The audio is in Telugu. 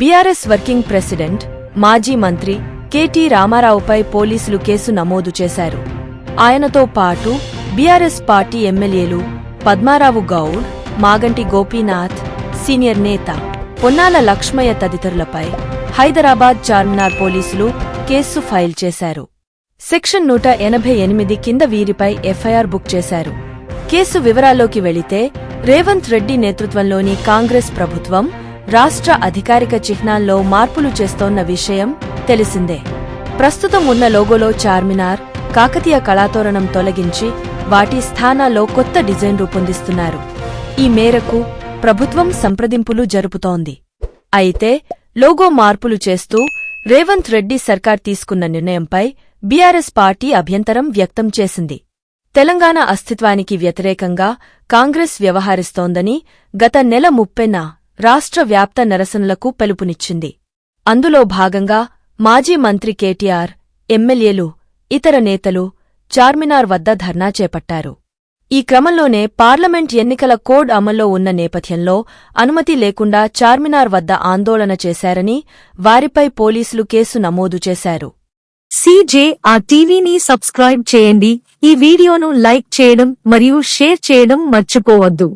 బీఆర్ఎస్ వర్కింగ్ ప్రెసిడెంట్ మాజీ మంత్రి కెటి రామారావుపై పోలీసులు కేసు నమోదు చేశారు. ఆయనతో పాటు బీఆర్ఎస్ పార్టీ ఎమ్మెల్యేలు పద్మారావు గౌడ్ మాగంటి గోపీనాథ్ సీనియర్ నేత పొన్నాల లక్ష్మయ్య తదితరులపై హైదరాబాద్ చార్మినార్ పోలీసులు కేసు ఫైల్ చేశారు. సెక్షన్ నూట ఎనభై ఎనిమిది కింద వీరిపై ఎఫ్ఐఆర్ బుక్ చేశారు. కేసు వివరాల్లోకి వెళితే రేవంత్ రెడ్డి నేతృత్వంలోని కాంగ్రెస్ ప్రభుత్వం రాష్ట్ర అధికారిక చిహ్నాల్లో మార్పులు చేస్తోన్న విషయం తెలిసిందే. ప్రస్తుతం ఉన్న లోగోలో చార్మినార్ కాకతీయ కళాతోరణం తొలగించి వాటి స్థానాల్లో కొత్త డిజైన్ రూపొందిస్తున్నారు. ఈ మేరకు ప్రభుత్వం సంప్రదింపులు జరుపుతోంది. అయితే లోగో మార్పులు చేస్తూ రేవంత్ రెడ్డి సర్కార్ తీసుకున్న నిర్ణయంపై బీఆర్ఎస్ పార్టీ అభ్యంతరం వ్యక్తం చేసింది. తెలంగాణ అస్తిత్వానికి వ్యతిరేకంగా కాంగ్రెస్ వ్యవహరిస్తోందని గత నెల ముప్పెన రాష్ట్ర వ్యాప్త నిరసనలకు పిలుపునిచ్చింది. అందులో భాగంగా మాజీ మంత్రి కేటీఆర్ ఎమ్మెల్యేలు ఇతర నేతలు చార్మినార్ వద్ద ధర్నా చేపట్టారు. ఈ క్రమంలోనే పార్లమెంట్ ఎన్నికల కోడ్ అమల్లో ఉన్న నేపథ్యంలో అనుమతి లేకుండా చార్మినార్ వద్ద ఆందోళన చేశారని వారిపై పోలీసులు కేసు నమోదు చేశారు. సిజేఆర్ టీవీని సబ్స్క్రైబ్ చేయండి. ఈ వీడియోను లైక్ చేయడం మరియు షేర్ చేయడం మర్చిపోవద్దు.